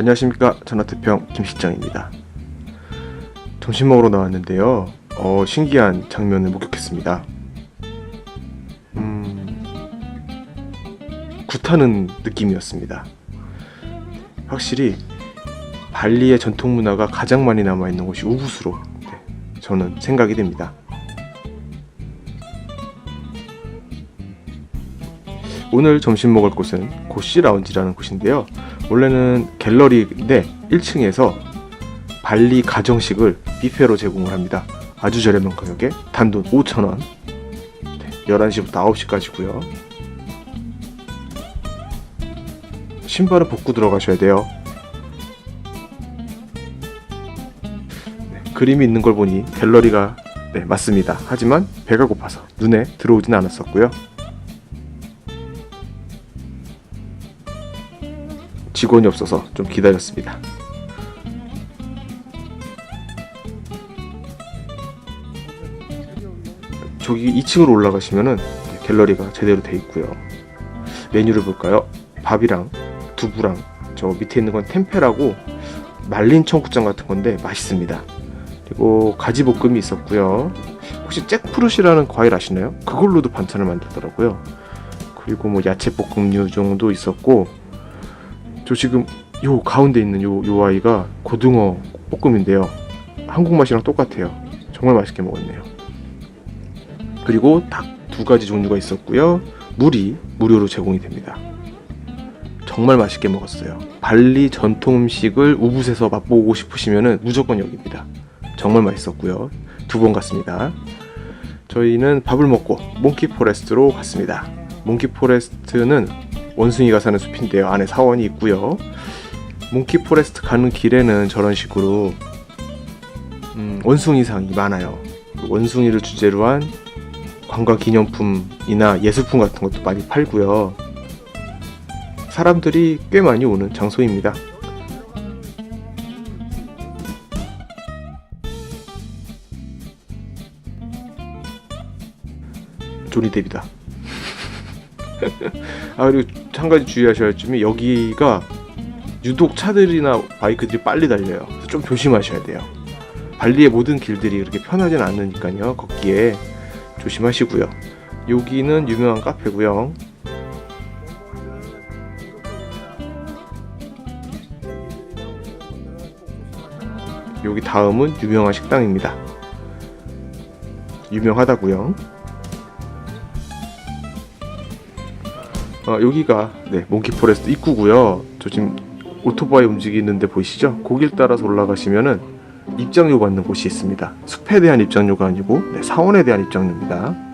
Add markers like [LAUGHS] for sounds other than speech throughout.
안녕하십니까 전화태평 김실장입니다. 점심 먹으러 나왔는데요. 어, 신기한 장면을 목격했습니다. 음, 굿하는 느낌이었습니다. 확실히 발리의 전통 문화가 가장 많이 남아 있는 곳이 우붓으로 네, 저는 생각이 됩니다. 오늘 점심 먹을 곳은 고시 라운지라는 곳인데요. 원래는 갤러리인데 1층에서 발리 가정식을 뷔페로 제공을 합니다. 아주 저렴한 가격에 단돈 5,000원. 네, 11시부터 9시까지고요. 신발은 벗고 들어가셔야 돼요. 네, 그림이 있는 걸 보니 갤러리가 네, 맞습니다. 하지만 배가 고파서 눈에 들어오진 않았었고요. 직원이 없어서 좀 기다렸습니다. 저기 2층으로 올라가시면은 갤러리가 제대로 돼 있고요. 메뉴를 볼까요? 밥이랑 두부랑 저 밑에 있는 건 템페라고 말린 청국장 같은 건데 맛있습니다. 그리고 가지 볶음이 있었고요. 혹시 잭프루시라는 과일 아시나요? 그걸로도 반찬을 만들더라고요. 그리고 뭐 야채 볶음류 정도 있었고 저 지금 요 가운데 있는 요, 요 아이가 고등어 볶음인데요. 한국 맛이랑 똑같아요. 정말 맛있게 먹었네요. 그리고 닭 두 가지 종류가 있었고요. 물이 무료로 제공이 됩니다. 정말 맛있게 먹었어요. 발리 전통 음식을 우붓에서 맛보고 싶으시면 무조건 여기입니다. 정말 맛있었고요. 두 번 갔습니다. 저희는 밥을 먹고 몽키 포레스트로 갔습니다. 몽키 포레스트는 원숭이가 사는 숲인데요. 안에 사원이 있고요. 몽키 포레스트 가는 길에는 저런 식으로 음, 원숭이상이 많아요. 그 원숭이를 주제로 한 관광 기념품이나 예술품 같은 것도 많이 팔고요. 사람들이 꽤 많이 오는 장소입니다. 조니 뎁이다. [LAUGHS] 아 그리고 한 가지 주의하셔야 할 점이 여기가 유독 차들이나 바이크들이 빨리 달려요. 그래서 좀 조심하셔야 돼요. 발리의 모든 길들이 그렇게 편하진 않으니까요. 걷기에 조심하시고요. 여기는 유명한 카페고요. 여기 다음은 유명한 식당입니다. 유명하다고요. 어, 여기가 네, 몽키 포레스트 입구고요. 저 지금 오토바이 움직이는데 보이시죠? 거길 따라서 올라가시면은 입장료 받는 곳이 있습니다. 숲에 대한 입장료가 아니고 네, 사원에 대한 입장료입니다.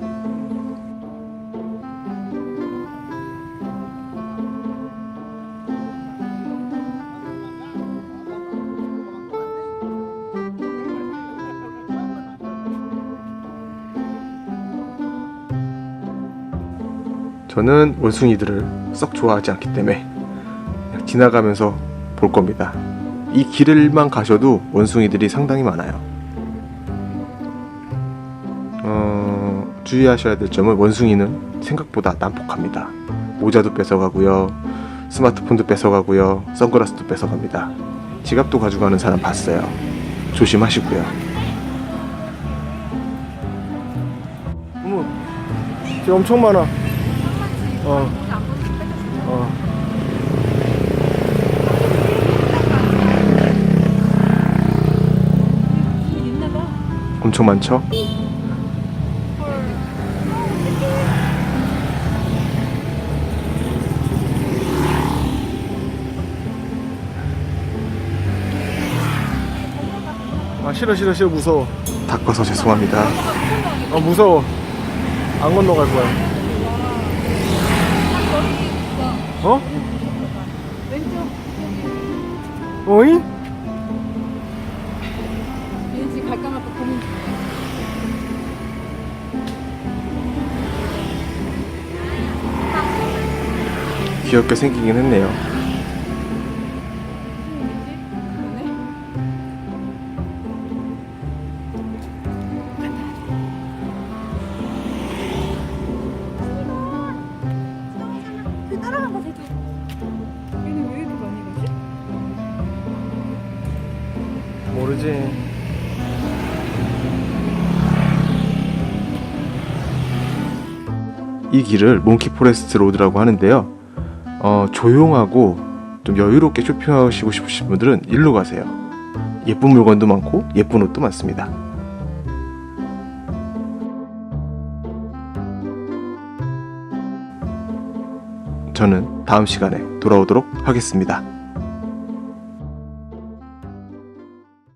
저는 원숭이들을 썩 좋아하지 않기 때문에 지나가면서 볼 겁니다. 이 길을만 가셔도 원숭이들이 상당히 많아요. 어, 주의하셔야 될 점은 원숭이는 생각보다 난폭합니다. 모자도 뺏어가고요, 스마트폰도 뺏어가고요, 선글라스도 뺏어갑니다. 지갑도 가져가는 사람 봤어요. 조심하시고요. 어머, 쟤 엄청 많아. 어, 어. 엄청 많죠? 아 싫어 싫어 싫어 무서워 닦아서 죄송합니다. 아 무서워 안 건너갈 거야 어? 어이? 왠지 갈까 말까 고민 중. 귀엽게 생기긴 했네요. 가야지. 이 길을 몽키 포레스트 로드라고 하는데요. 어, 조용하고 좀 여유롭게 쇼핑하시고 싶으신 분들은 일로 가세요. 예쁜 물건도 많고 예쁜 옷도 많습니다. 저는 다음 시간에 돌아오도록 하겠습니다.